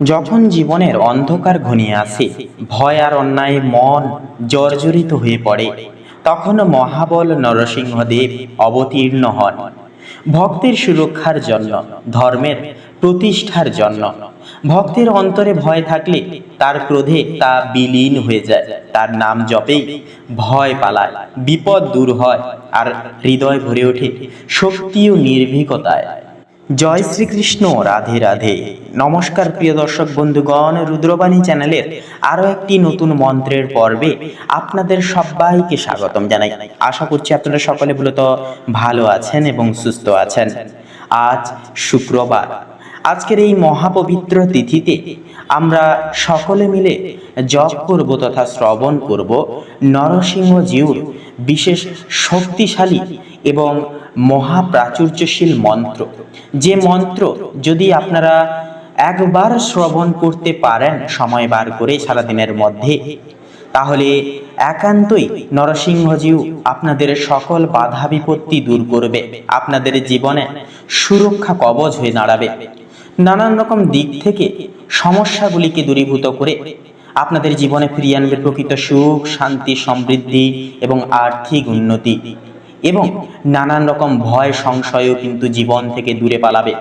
যখন জীবনের অন্ধকার ঘনিয়ে আসে, ভয় আর অন্যায় মন জর্জরিত হয়ে পড়ে। তখন মহাবল নরসিংহদেব অবতীর্ণ হন। ভক্তের সুরক্ষার জন্য, ধর্মের প্রতিষ্ঠার জন্য। ভক্তের অন্তরে ভয় থাকলে তার ক্রোধে তা বিলীন হয়ে যায়। তার নাম জপেই ভয় পালায়, বিপদ দূর হয় আর হৃদয় ভরে ওঠে শক্তি ও নির্ভীকতায়। জয় শ্রীকৃষ্ণ, রাধে রাধে। নমস্কার প্রিয় দর্শক বন্ধুগণ, রুদ্রবাণী চ্যানেলের আরও একটি নতুন মন্ত্রের পর্বে আপনাদের সবাইকে স্বাগতম জানাই। আশা করছি আপনারা সকলে মূলত ভালো আছেন এবং সুস্থ আছেন। আজ শুক্রবার। আজকের এই মহাপবিত্র তিথিতে আমরা সকলে মিলে জপ করব তথা শ্রবণ করব। নরসিংহ জিউর বিশেষ শক্তিশালী এবং মহাপ্রাচুর্যশীল মন্ত্র। যে মন্ত্র যদি আপনারা একবার শ্রবণ করতে পারেন সময় বার করে সারাদিনের মধ্যে, তাহলে একান্তই নরসিংহজিউ আপনাদের সকল বাধা বিপত্তি দূর করবে। আপনাদের জীবনে সুরক্ষা কবচ হয়ে দাঁড়াবে। নানান রকম দিক থেকে সমস্যাগুলিকে দূরীভূত করে আপনাদের জীবনে ফিরিয়ে আনবে প্রকৃত সুখ, শান্তি, সমৃদ্ধি এবং আর্থিক উন্নতি। এবং নানান রকম ভয়, সংশয়ও কিন্তু জীবন থেকে দূরে পালাবে।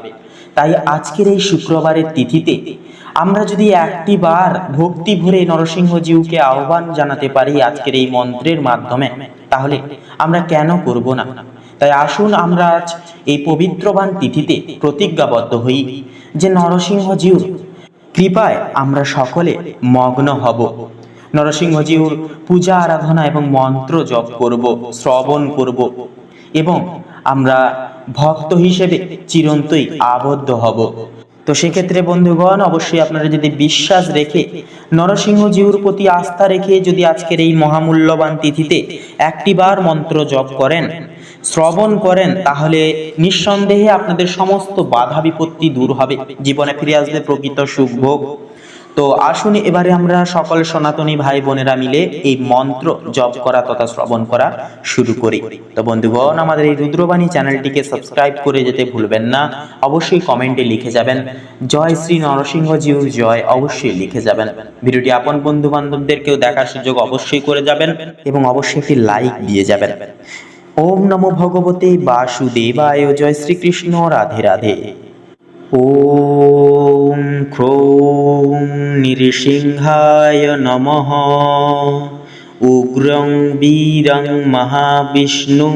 তাই আজকের এই শুক্রবারের তিথিতে আমরা যদি একটি বার ভক্তি ভরে নরসিংহজিউকে আহ্বান জানাতে পারি আজকের এই মন্ত্রের মাধ্যমে, তাহলে আমরা কেন করব না? তাই আসুন আমরা আজ এই পবিত্রবান তিথিতে প্রতিজ্ঞাবদ্ধ হই যে নরসিংহজিউর কৃপায় আমরা সকলে মগ্ন হব। নরসিংহজিউর পূজা, আরাধনা এবং মন্ত্র জপ করব, শ্রবণ করব এবং আমরা ভক্ত হিসেবে চিরন্তই আবদ্ধ হব। তো সেক্ষেত্রে বন্ধুগণ, অবশ্যই আপনারা যদি বিশ্বাস রেখে নরসিংহজিউর প্রতি আস্থা রেখে যদি আজকের এই মহামূল্যবান তিথিতে একটিবার মন্ত্র জপ করেন, শ্রবণ করেন, তাহলে নিঃসন্দেহে আপনাদের সমস্ত বাধা বিপত্তি দূর হবে। জীবনে ফিরে আসবে প্রকৃত সুখ ভোগ। তো আসুন এবারে আমরা সকল সনাতনী ভাই বোনেরা মিলে এই মন্ত্র জপ করা তথা শ্রবণ করা শুরু করি। তো বন্ধুগণ, আমাদের এই রুদ্রবাণী চ্যানেলটিকে সাবস্ক্রাইব করে যেতে ভুলবেন না। অবশ্যই কমেন্টে লিখে যাবেন, জয় শ্রী নরসিংহজিউর জয়। অবশ্যই লিখে যাবেন। ভিডিওটি আপন বন্ধু বান্ধবদেরকেও দেখার সুযোগ অবশ্যই করে যাবেন এবং অবশ্যই একটি লাইক দিয়ে যাবেন। ওম নমো ভগবতে বাসুদেবায়। জয় শ্রীকৃষ্ণ। রাধে রাধে। ॐ খ্রৌং নৃসিংহায় নমঃ। উগ্রং বীরং মহাবিষ্ণুং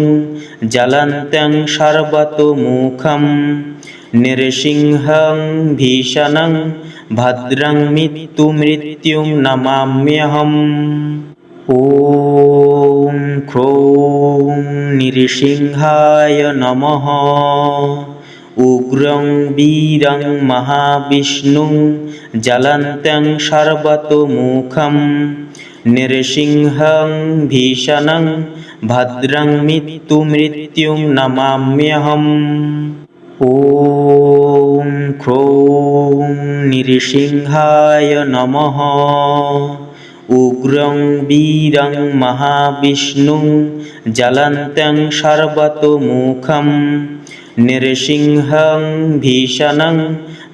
জ্বলন্ত্যং সর্বতোমুখম। নৃসিংহং ভীষণং ভদ্রং মৃত্যুমৃত্যুং নমাম্যহম। ॐ খ্রৌং নৃসিংহায় নমঃ। উগ্রং বীরং মহাবিষ্ণুং জ্বলন্ত্যং সর্বতোমুখম নৃসিংহং ভীষণং ভদ্রং মৃত্যুমৃত্যুং নমাম্যহম। ॐ খ্রৌং নৃসিংহায় নমঃ। উগ্রং বীরং মহাবিষ্ণুং জ্বলন্ত্যং সর্বতোমুখম নৃসিংহং ভীষণং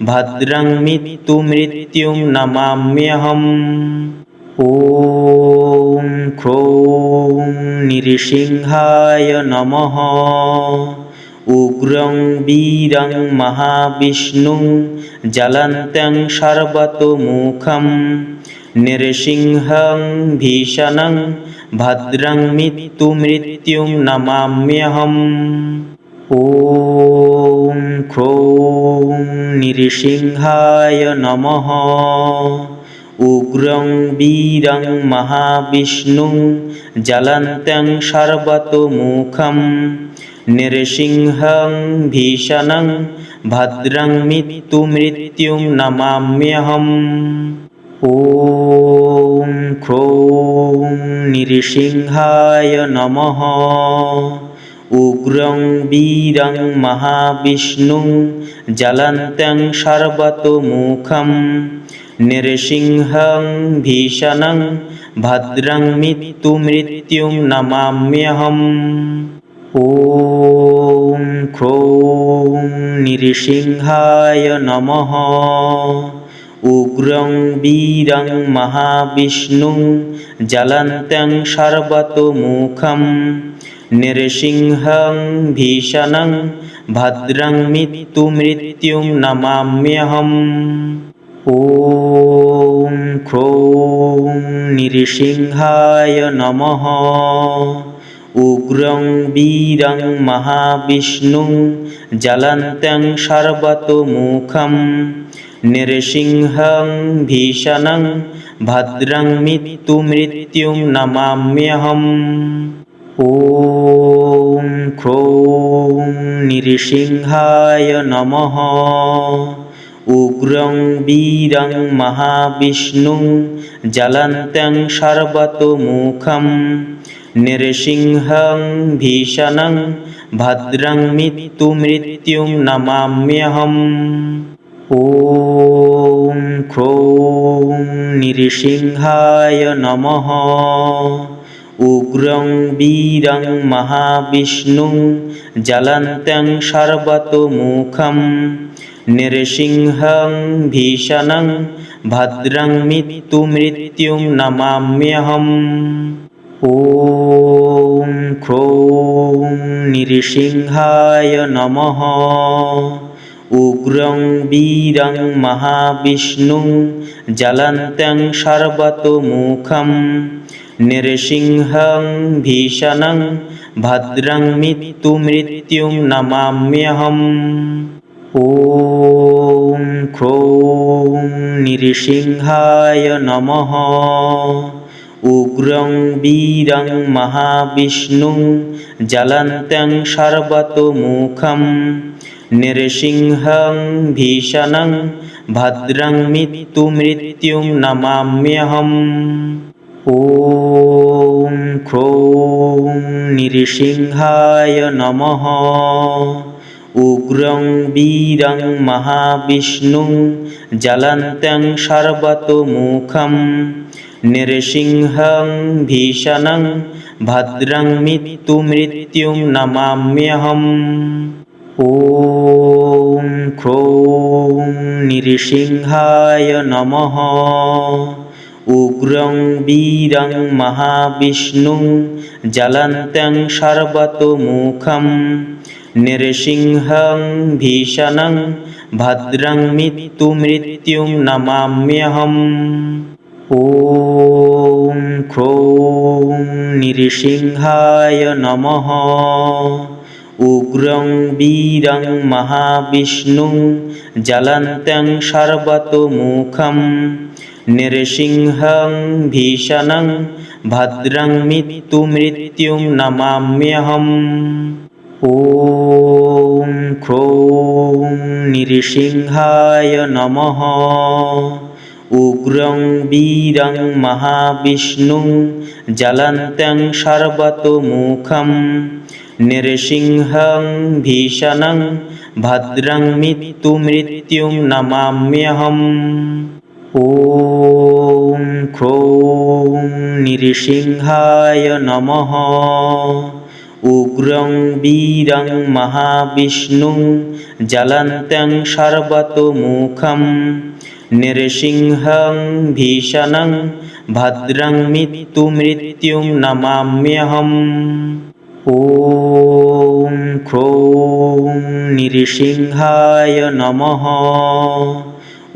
ভদ্রং মৃত্যুমৃত্যুং নমাম্যহম ॐ খ্রৌং নৃসিংহায় নমঃ উগ্রং বীরং মহাবিষ্ণুং জ্বলন্ত্যং সর্বতোমুখম নৃসিংহং ভীষণং ভদ্রং মৃত্যুমৃত্যুং নমাম্যহম ॐ খ্রৌং নৃসিংহায় নমঃ। উগ্রং বীরং মহাবিষ্ণুং জ্বলন্ত্যং সর্বতোমুখম। নৃসিংহং ভীষণং ভদ্রং মৃত্যুমৃত্যুং নমাম্যহম। ॐ খ্রৌং নৃসিংহায় নমঃ। উগ্রং বীরং মহাবিষ্ণুং, জ্বলন্ত্যং সর্বতোমুখম। নৃসিংহং ভীষণং, ভদ্রং মৃত্যুমৃত্যুং নমাম্যহম। ॐ খ্রৌং নৃসিংহায় নমঃ। উগ্রং বীরং মহাবিষ্ণুং, জ্বলন্ত্যং সর্বতোমুখম। নৃসিংহং ভীষণং ভদ্রং মৃত্যুমৃত্যুং নমাম্যহম ॐ খ্রৌং নৃসিংহায় নমঃ উগ্রং বীরং মহাবিষ্ণুং জ্বলন্ত্যং সর্বতোমুখম নৃসিংহং ভীষণং ভদ্রং মৃত্যুমৃত্যুং নমাম্যহম ॐ খ্রৌং নৃসিংহায় নমঃ। উগ্রং বীরং মহাবিষ্ণুং জ্বলন্ত্যং সর্বতোমুখম। নৃসিংহং ভীষণং ভদ্রং মৃত্যুমৃত্যুং নমাম্যহম। ॐ খ্রৌং নৃসিংহায় নমঃ। উগ্রং বীরং মহাবিষ্ণুং জ্বলন্ত্যং সর্বতোমুখম নৃসিংহং ভীষণং ভদ্রং মৃত্যুমৃত্যুং নমাম্যহম। ॐ খ্রৌং নৃসিংহায় নমঃ। উগ্রং বীরং মহাবিষ্ণুং জ্বলন্ত্যং সর্বতোমুখম। নৃসিংহং ভীষণং ভদ্রং মৃত্যুমৃত্যুং নমাম্যহম ॐ খ্রৌং নৃসিংহায় নমঃ উগ্রং বীরং মহাবিষ্ণুং জ্বলন্ত্যং সর্বতোমুখম নৃসিংহং ভীষণং ভদ্রং মৃত্যুমৃত্যুং নমাম্যহম ॐ খ্রৌং নৃসিংহায় নমঃ। উগ্রং বীরং মহাবিষ্ণুং জ্বলন্ত্যং সর্বতোমুখম। নৃসিংহং ভীষণং ভদ্রং মৃত্যুমৃত্যুং নমাম্যহম। ॐ খ্রৌং নৃসিংহায় নমঃ। উগ্রং বীরং মহাবিষ্ণুং জ্বলন্ত্যং সর্বতোমুখম নৃসিংহং ভীষণং ভদ্রং মৃত্যুমৃত্যুং নমাম্যহম। ॐ খ্রৌং নৃসিংহায় নমঃ। উগ্রং বীরং মহাবিষ্ণুং জ্বলন্ত্যং সর্বতোমুখম নৃসিংহং ভীষণং ভদ্রং মৃত্যুমৃত্যুং নমাম্যহম ॐ খ্রৌং নৃসিংহায় নমঃ উগ্রং বীরং মহাবিষ্ণুং জ্বলন্ত্যং সর্বতোমুখম নৃসিংহং ভীষণং ভদ্রং মৃত্যুমৃত্যুং নমাম্যহম ॐ খ্রৌং নৃসিংহায় নমঃ। উগ্রং বীরং মহাবিষ্ণুং জ্বলন্ত্যং সর্বতোমুখম। নৃসিংহং ভীষণং ভদ্রং মৃত্যুমৃত্যুং নমাম্যহম। ॐ খ্রৌং নৃসিংহায় নমঃ।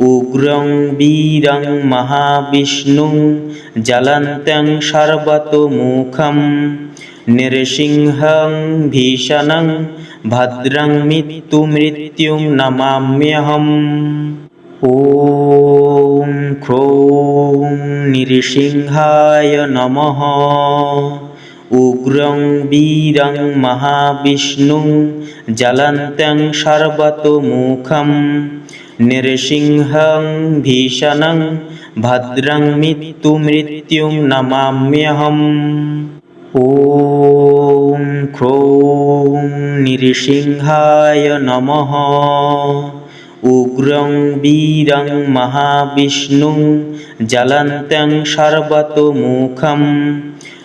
উগ্রং বীরং মহাবিষ্ণুং, জ্বলন্ত্যং সর্বতোমুখম নৃসিংহং ভীষণং, ভদ্রং মৃত্যুমৃত্যুং নমাম্যহম। ॐ খ্রৌং নৃসিংহায় নমঃ। উগ্রং বীরং মহাবিষ্ণুং, জ্বলন্ত্যং সর্বতোমুখম নৃসিংহং ভীষণং ভদ্রং মৃত্যু মৃত্যুমৃত্যুং নমাম্যহম ॐ খ্রৌং নৃসিংহায় নমঃ উগ্রং বীরং মহাবিষ্ণুং জ্বলন্ত্যং সর্বতোমুখম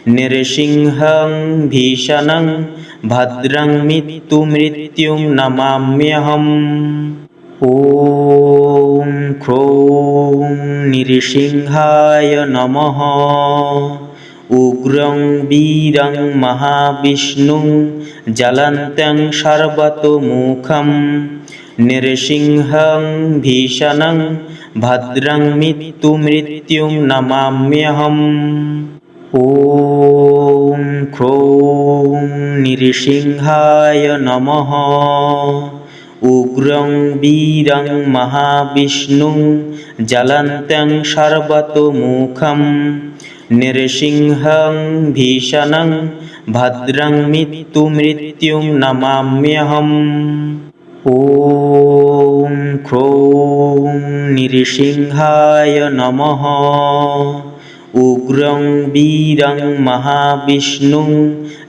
নৃসিংহং ভীষণং ভদ্রং মৃত্যুমৃত্যুং নমাম্যহম ॐ ॐ ख्रौं नृसिंहाय नमः উগ্রং বীরং মহাবিষ্ণুং জ্বলন্ত্যং সর্বতোমুখম নৃসিংহং ভীষণং ভদ্রং মৃত্যুমৃত্যুং নমাম্যহম ॐ খ্রৌং নৃসিংহায় নমঃ উগ্রং বীরং মহাবিষ্ণুং জ্বলন্ত্যং সর্বতোমুখম নৃসিংহং ভীষণং ভদ্রং মৃত্যুমৃত্যুং নমাম্যহম। ॐ খ্রৌং নৃসিংহায় নমঃ। উগ্রং বীরং মহাবিষ্ণুং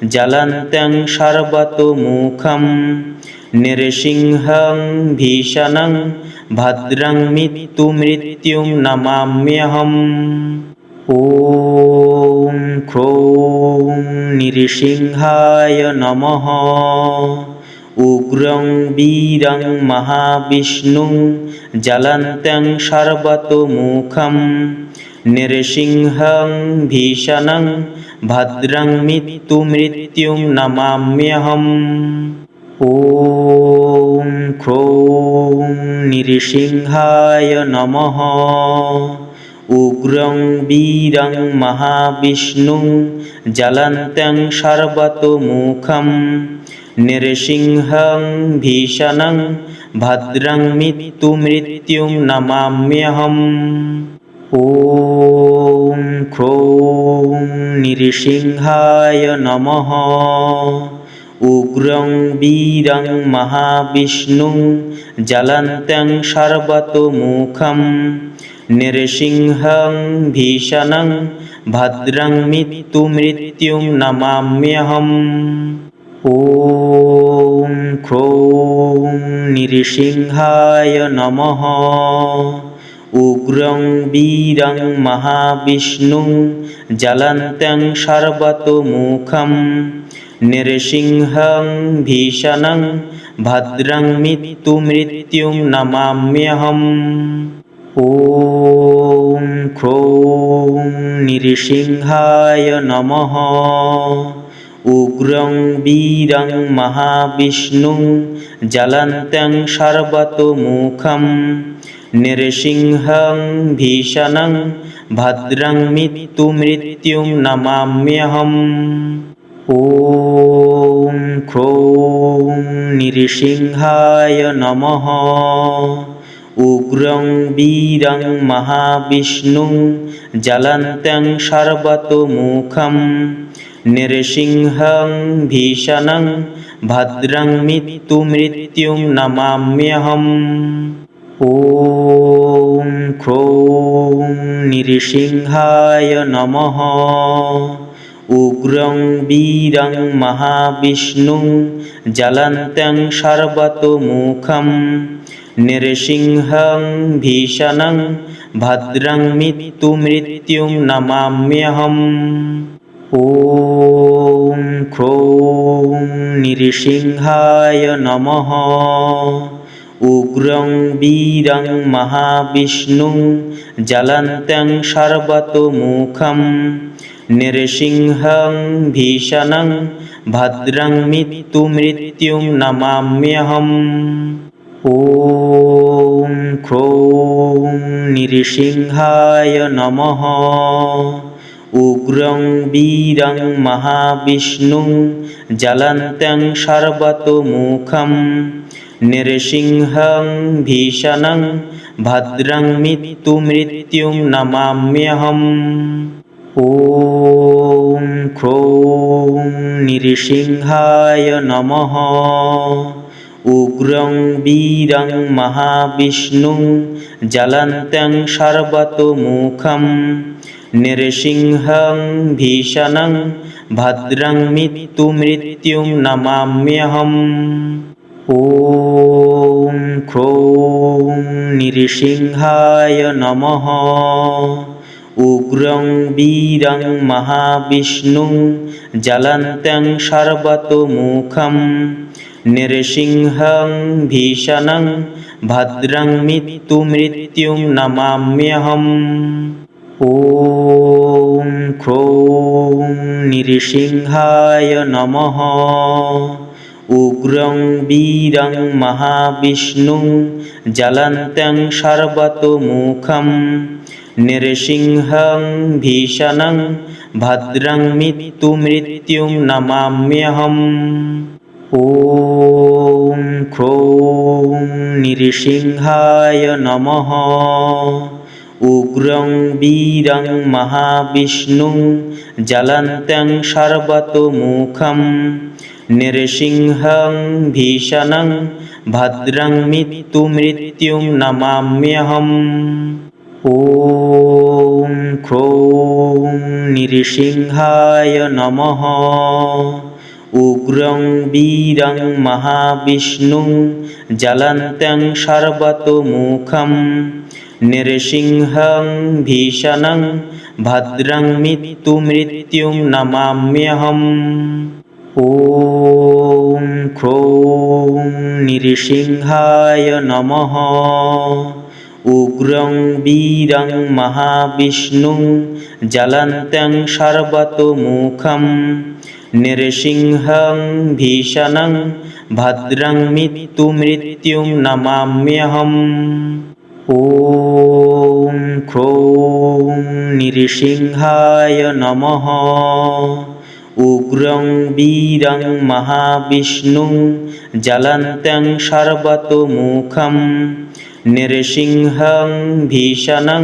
জ্বলন্ত্যং সর্বতোমুখম নৃসিংহং ভীষণং ভদ্রং মৃত্যুমৃত্যুং নমাম্যহম ॐ খ্রৌং নৃসিংহায় নমঃ উগ্রং বীরং মহাবিষ্ণুং জ্বলন্ত্যং সর্বতোমুখম নৃসিংহং ভীষণং ভদ্রং মৃত্যুমৃত্যুং নমাম্যহম ॐ খ্রৌং নৃসিংহায় নমঃ। উগ্রং বীরং মহাবিষ্ণুং জ্বলন্ত্যং সর্বতোমুখম। নৃসিংহং ভীষণং ভদ্রং মৃত্যুমৃত্যুং নমাম্যহম। ॐ খ্রৌং নৃসিংহায় নমঃ। উগ্রং বীরং মহাবিষ্ণুং, জ্বলন্ত্যং সর্বতোমুখম নৃসিংহং ভীষণং, ভদ্রং মৃত্যুমৃত্যুং নমাম্যহম। ॐ খ্রৌং নৃসিংহায় নমঃ। উগ্রং বীরং মহাবিষ্ণুং, জ্বলন্ত্যং সর্বতোমুখম নৃসিংহং ভীষণং ভদ্রং মৃত্যুমৃত্যুং নমাম্যহম ॐ খ্রৌং নৃসিংহায় নমঃ উগ্রং বীরং মহাবিষ্ণুং জ্বলন্ত্যং সর্বতোমুখম নৃসিংহং ভীষণং ভদ্রং মৃত্যুমৃত্যুং নমাম্যহম ॐ খ্রৌং নৃসিংহায় নমঃ। উগ্রং বীরং মহাবিষ্ণুং জ্বলন্ত্যং সর্বতোমুখম। নৃসিংহং ভীষণং ভদ্রং মৃত্যুমৃত্যুং নমাম্যহম। ॐ খ্রৌং নৃসিংহায় নমঃ। উগ্রং বীরং মহাবিষ্ণুং জ্বলন্ত্যং সর্বতোমুখম নৃসিংহং ভীষণং ভদ্রং মৃত্যুমৃত্যুং নমাম্যহম। ॐ খ্রৌং নৃসিংহায় নমঃ। উগ্রং বীরং মহাবিষ্ণুং জ্বলন্ত্যং সর্বতোমুখম। নৃসিংহং ভীষণং ভদ্রং মৃত্যুমৃত্যুং নমাম্যহম ॐ খ্রৌং নৃসিংহায় নমঃ উগ্রং বীরং মহাবিষ্ণুং জ্বলন্ত্যং সর্বতোমুখম নৃসিংহং ভীষণং ভদ্রং মৃত্যুমৃত্যুং নমাম্যহম ॐ খ্রৌং নৃসিংহায় নমঃ। উগ্রং বীরং মহাবিষ্ণুং জ্বলন্ত্যং সর্বতোমুখম। নৃসিংহং ভীষণং ভদ্রং মৃত্যুমৃত্যুং নমাম্যহম। ॐ খ্রৌং নৃসিংহায় নমঃ। উগ্রং বীরং মহাবিষ্ণুং জ্বলন্ত্যং সর্বতোমুখম নৃসিংহং ভীষণং ভদ্রং মৃত্যুমৃত্যুং নমাম্যহम् ॐ খ্রৌং নৃসিংহায় নমঃ। উগ্রং বীরং মহাবিষ্ণুং জ্বলন্ত্যং সর্বতোমুখম নৃসিংহং ভীষণং ভদ্রং মৃত্যু মৃত্যুং নমাম্যহম ও খ্রৌং নৃসিংহায় নম উগ্রং বীরং মহাবিষ্ণুং জ্বলন্ত্যং সর্বতোমুখম নৃসিংহং ভীষণং ভদ্রং মৃত্যু মৃত্যুমৃত্যুং নমাম্যহম ॐ क्रों नृसिंहाय नमः উগ্রং বীরং মহাবিষ্ণু জ্বলন্তং সর্বতমুখম। নৃসিংহং ভীষণং ভদ্রং মৃত্যু নমাম্যহম। ॐ ক্রৌং নৃসিংহায় নমঃ। উগ্রং বীরং মহাবিষ্ণুং, জ্বলন্ত্যং সর্বতোমুখম নৃসিংহং ভীষণং, ভদ্রং মৃত্যুমৃত্যুং নমাম্যহम् ॐ খ্রৌং নৃসিংহায় নমঃ। উগ্রং বীরং মহাবিষ্ণুং, জ্বলন্ত্যং সর্বতোমুখম নৃসিংহং ভীষণং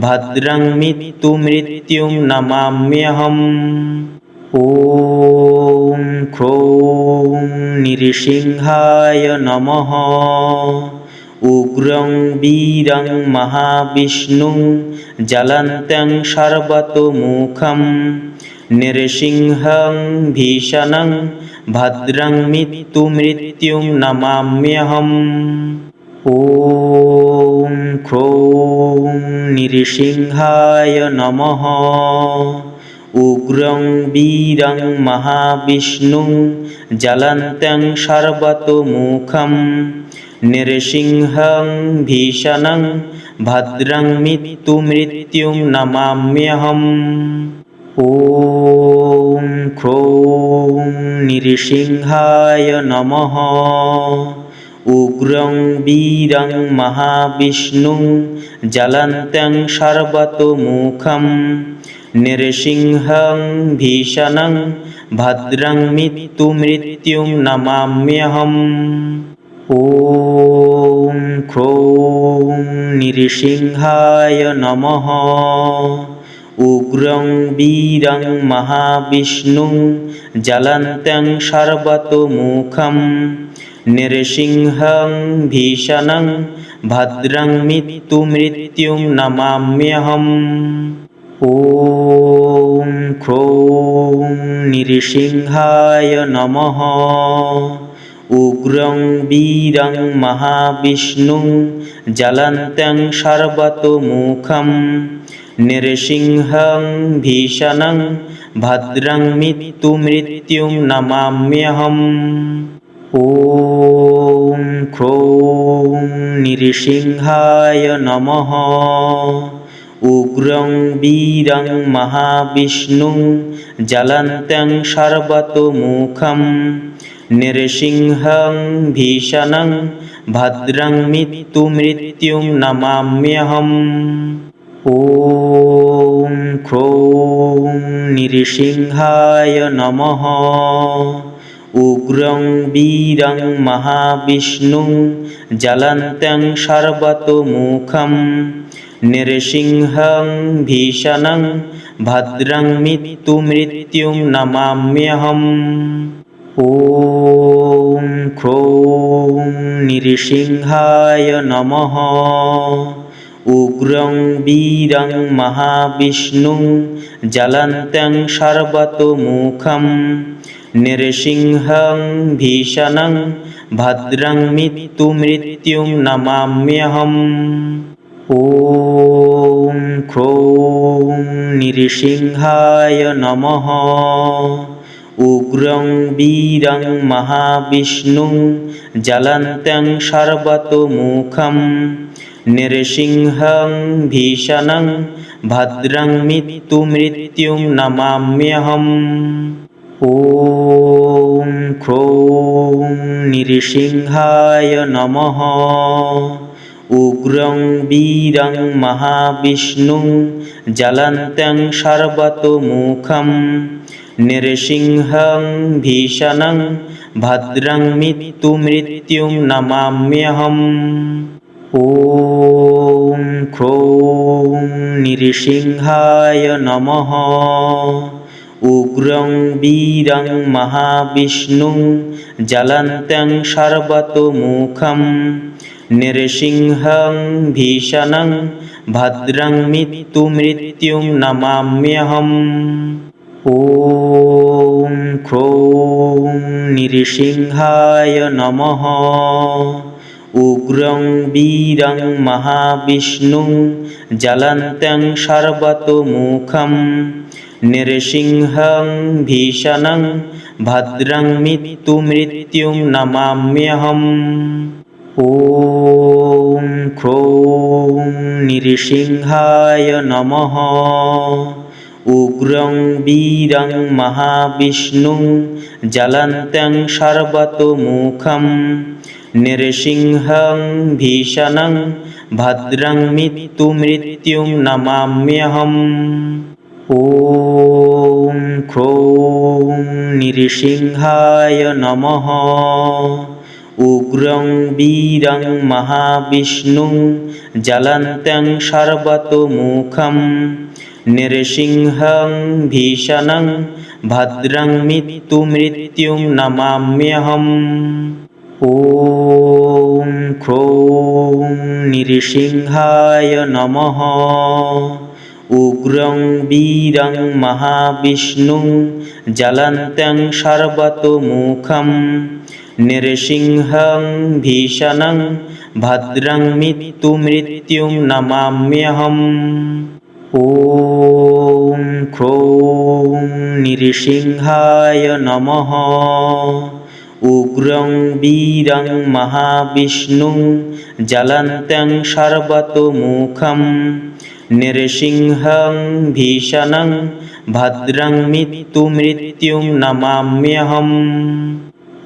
ভদ্রং মৃত্যু মৃত্যুম নমাম্যহম ও খ্রৌং নৃসিংহায় নম উগ্রং বীরং মহাবিষ্ণু জ্বলন্ত্যং সর্বতোমুখं নৃসিংহং ভীষণং ভদ্রং মৃত্যু মৃত্যুমৃত্যুং নমাম্যহম ॐ क्रों नृसिंहाय नमः উগ্রং বীরং মহাবিষ্ণু জ্বলন্ত্যং সর্বতমুখম। নৃসিংহং ভীষণং ভদ্রং মৃত্যু নমাম্যহম। ॐ ক্রৌ নৃসিংহায় নমঃ। উগ্রং বীরং মহাবিষ্ণুং, জ্বলন্ত্যং সর্বতোমুখম নৃসিংহং ভীষণং, ভদ্রং মৃত্যুমৃত্যুং নমাম্যহम् ॐ খ্রৌং নৃসিংহায় নমঃ। উগ্রং বীরং মহাবিষ্ণুং, জ্বলন্ত্যং সর্বতোমুখম নৃসিংহং ভীষণং ভদ্রং মৃত্যু মৃত্যুমৃত্যুং নমাম্যহম ও খ্রৌং নৃসিংহায় নম উগ্রং বীরং মহাবিষ্ণুং জ্বলন্ত্যং সর্বতোমুখং নৃসিংহং ভীষণং ভদ্রং মৃত্যু মৃত্যুমৃত্যুং নমাম্যহম ॐ क्रों नृसिंहाय नमः উগ্রং বীরং মহাবিষ্ণু জ্বলন্তং সর্বতমুখম। নৃসিংহং ভীষণং ভদ্রং মৃত্যু মৃত্যু নমাম্যহম। ॐ ক্রৌং নৃসিংহায় নমঃ। উগ্রং বীরং মহাবিষ্ণুং, জ্বলন্ত্যং সর্বতোমুখম নৃসিংহং ভীষণং, ভদ্রং মৃত্যুমৃত্যুং নমাম্যহम् ॐ খ্রৌং নৃসিংহায় নমঃ। উগ্রং বীরং মহাবিষ্ণুং, জ্বলন্ত্যং সর্বতোমুখম নৃসিংহং ভীষণং ভদ্রং মৃত্যুমৃত্যুং নমাম্যহम् ॐ খ্রৌং নৃসিংহায় নমঃ উগ্রং বীরং মহাবিষ্ণুং জ্বলন্ত্যং সর্বতোমুখম নৃসিংহং ভীষণং ভদ্রং মৃত্যুমৃত্যুং নমাম্যহম ॐ খ্রৌং নৃসিংহায় নমঃ। উগ্রং বীরং মহাবিষ্ণুং জ্বলন্ত্যং সর্বতোমুখম। নৃসিংহং ভীষণং ভদ্রং মৃত্যু মৃত্যুমৃত্যুং নমাম্যহম। ॐ খ্রৌং নৃসিংহায় নমঃ। উগ্রং বীরং মহাবিষ্ণুং জ্বলন্ত্যং সর্বতোমুখম নৃসিংহং ভীষণং ভদ্রং মৃত্যুমৃত্যুং নমাম্যহম। ॐ খ্রৌং নৃসিংহায় নমঃ। উগ্রং বীরং মহাবিষ্ণুং জ্বলন্ত্যং সর্বতোমুখম। নৃসিংহং ভীষণং ভদ্রং মৃত্যুমৃত্যুং নমাম্যহম ॐ খ্রৌং নৃসিংহায় নমঃ উগ্রং বীরং মহাবিষ্ণুং জ্বলন্ত্যং সর্বতোমুখম নৃসিংহং ভীষণং ভদ্রং মৃত্যুমৃত্যুং নমাম্যহম ॐ খ্রৌং নৃসিংহায় নমঃ। উগ্রং বীরং মহাবিষ্ণুং জ্বলন্ত্যং সর্বতোমুখম। নৃসিংহং ভীষণং ভদ্রং মৃত্যুমৃত্যুং নমাম্যহম। ॐ খ্রৌং নৃসিংহায় নমঃ। উগ্রং বীরং মহাবিষ্ণুং জ্বলন্ত্যং সর্বতোমুখম নৃসিংহং ভীষণং ভদ্রং মৃত্যুমৃত্যুং নমাম্যহম। ॐ খ্রৌং নৃসিংহায় নমঃ। উগ্রং বীরং মহাবিষ্ণুং জ্বলন্ত্যং সর্বতোমুখম নৃসিংহং ভীষণং ভদ্রং মৃত্যুমৃত্যুং নমাম্যহম।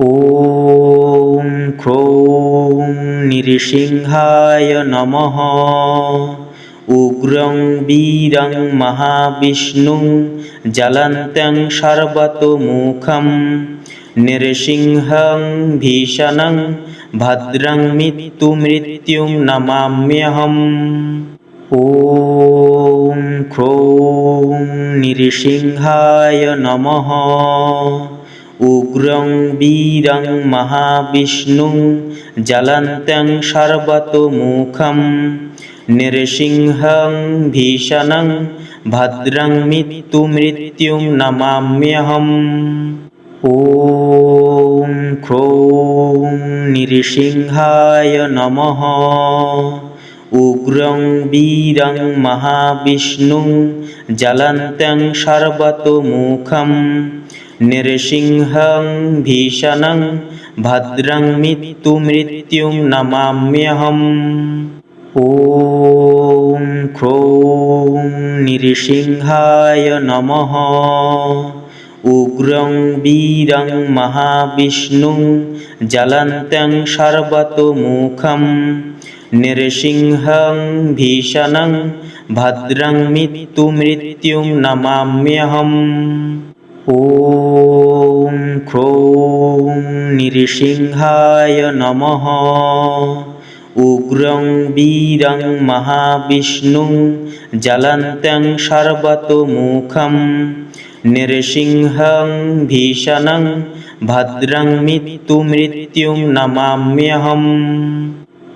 ॐ খ্রৌং নৃসিংহায় নমঃ। উগ্রং বীরং মহাবিষ্ণুং জ্বলন্ত্যং সর্বতোমুখম নৃসিংহং ভীষণং ভদ্রং মৃত্যুমৃত্যুং নমাম্যহম ॐ খ্রৌং নৃসিংহায় নমঃ উগ্রং বীরং মহাবিষ্ণুং জ্বলন্ত্যং সর্বতোমুখম নৃসিংহং ভীষণং ভদ্রং মৃত্যুমৃত্যুং নমাম্যহম ॐ খ্রৌং নৃসিংহায় নমঃ। উগ্রং বীরং মহাবিষ্ণুং জ্বলন্ত্যং সর্বতোমুখম। নৃসিংহং ভীষণং ভদ্রং মৃত্যুমৃত্যুং নমাম্যহম। ॐ খ্রৌং নৃসিংহায় নমঃ। উগ্রং বীরং মহাবিষ্ণুং, জ্বলন্ত্যং সর্বতোমুখম নৃসিংহং ভীষণং, ভদ্রং মৃত্যুমৃত্যুং নমাম্যহম। ॐ খ্রৌং নৃসিংহায় নমঃ। উগ্রং বীরং মহাবিষ্ণুং, জ্বলন্ত্যং সর্বতোমুখম নৃসিংহং ভীষণং ভদ্রং মৃত্যুমৃত্যুং নমাম্যহম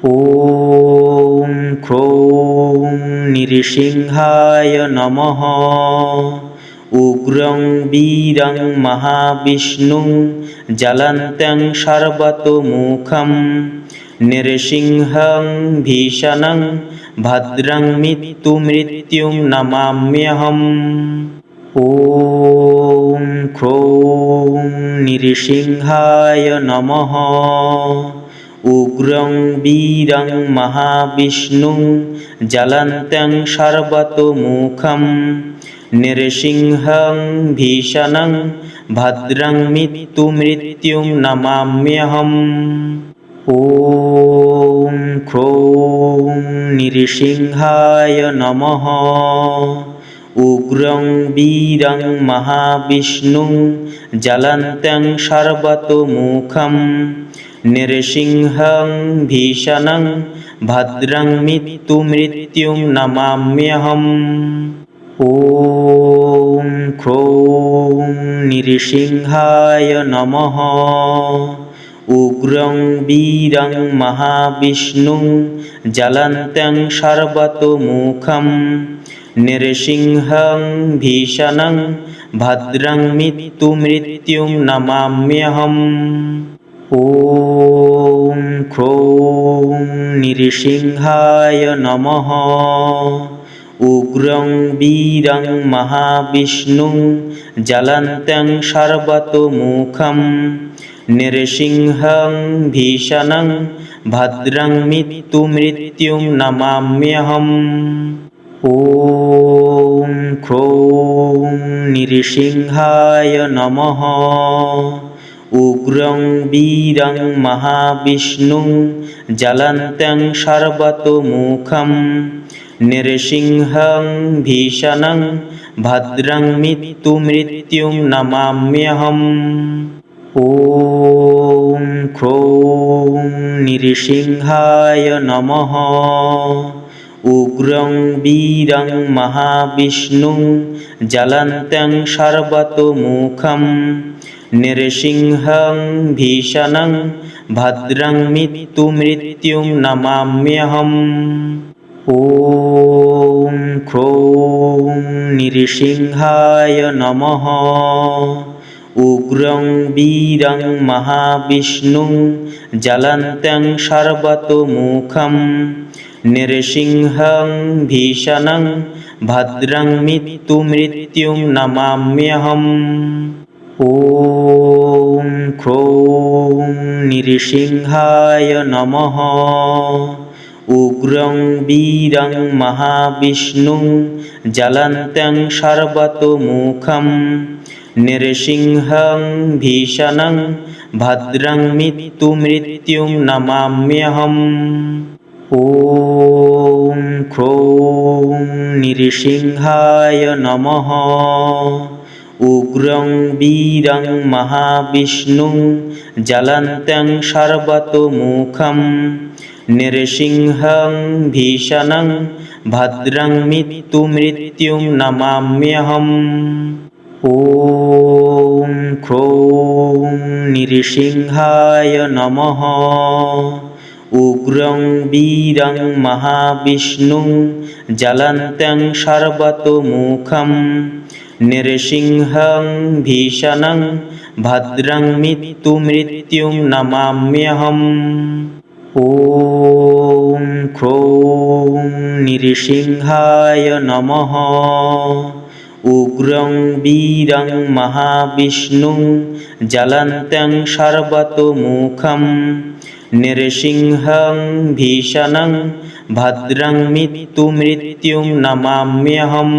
ॐ খ্রৌং নৃসিংহায় নমঃ উগ্রং বীরং মহাবিষ্ণুং জ্বলন্ত্যং সর্বতোমুখম নৃসিংহং ভীষণং ভদ্রং মৃত্যুমৃত্যুং নমাম্যহম ॐ ॐ ख्रों नृसिंहाय नमः উগ্রং বীরং মহাবিষ্ণুং জ্বলন্ত্যং সর্বতোমুখম নৃসিংহং ভীষণং ভদ্রং মৃত্যুমৃত্যুং নমাম্যহম ॐ খ্রৌং নৃসিংহায় নমঃ উগ্রং বীরং মহাবিষ্ণুং জ্বলন্ত্যং সর্বতোমুখম নৃসিংহং ভীষণং ভদ্রং মৃত্যুমৃত্যুং নমাম্যহম। ॐ খ্রৌং নৃসিংহায় নমঃ। উগ্রং বীরং মহাবিষ্ণুং জ্বলন্ত্যং সর্বতোমুখম নৃসিংহং ভীষণং ভদ্রং মৃত্যু মৃত্যুমৃত্যুং নমাম্যহম ॐ খ্রৌং নৃসিংহায় নমঃ উগ্রং বীরং মহাবিষ্ণুং জ্বলন্ত্যং সর্বতোমুখম নৃসিংহং ভীষণং ভদ্রং মৃত্যুমৃত্যুং নমাম্যহম ॐ খ্রৌং নৃসিংহায় নমঃ। উগ্রং বীরং মহাবিষ্ণুং জ্বলন্ত্যং সর্বতোমুখম। নৃসিংহং ভীষণং ভদ্রং মৃত্যুমৃত্যুং নমাম্যহম। ॐ খ্রৌং নৃসিংহায় নমঃ। উগ্রং বীরং মহাবিষ্ণুং, জ্বলন্ত্যং সর্বতোমুখম নৃসিংহং ভীষণং, ভদ্রং মৃত্যুমৃত্যুং নমাম্যহম। ॐ খ্রৌং নৃসিংহায় নমঃ। উগ্রং বীরং মহাবিষ্ণুং, জ্বলন্ত্যং সর্বতোমুখম নৃসিংহং ভীষণং ভদ্রং মৃত্যুমৃত্যুং নমাম্যহম ॐ খ্রৌং নৃসিংহায় নমঃ উগ্রং বীরং মহাবিষ্ণুং জ্বলন্ত্যং সর্বতোমুখম নৃসিংহং ভীষণং ভদ্রং মৃত্যুমৃত্যুং নমাম্যহম ॐ খ্রৌং নৃসিংহায় নমঃ। উগ্রং বীরং মহাবিষ্ণুং জ্বলন্ত্যং সর্বতোমুখম। নৃসিংহং ভীষণং ভদ্রং মৃত্যুমৃত্যুং নমাম্যহম। ॐ খ্রৌং নৃসিংহায় নমঃ। উগ্রং বীরং মহাবিষ্ণুং, জ্বলন্ত্যং সর্বতোমুখম নৃসিংহং ভীষণং, ভদ্রং মৃত্যুমৃত্যুং নমাম্যহম। ॐ খ্রৌং নৃসিংহায় নমঃ। উগ্রং বীরং মহাবিষ্ণুং, জ্বলন্ত্যং সর্বতোমুখম নৃসিংহং ভীষণং ভদ্রং মৃত্যুমৃত্যুং নমাম্যহম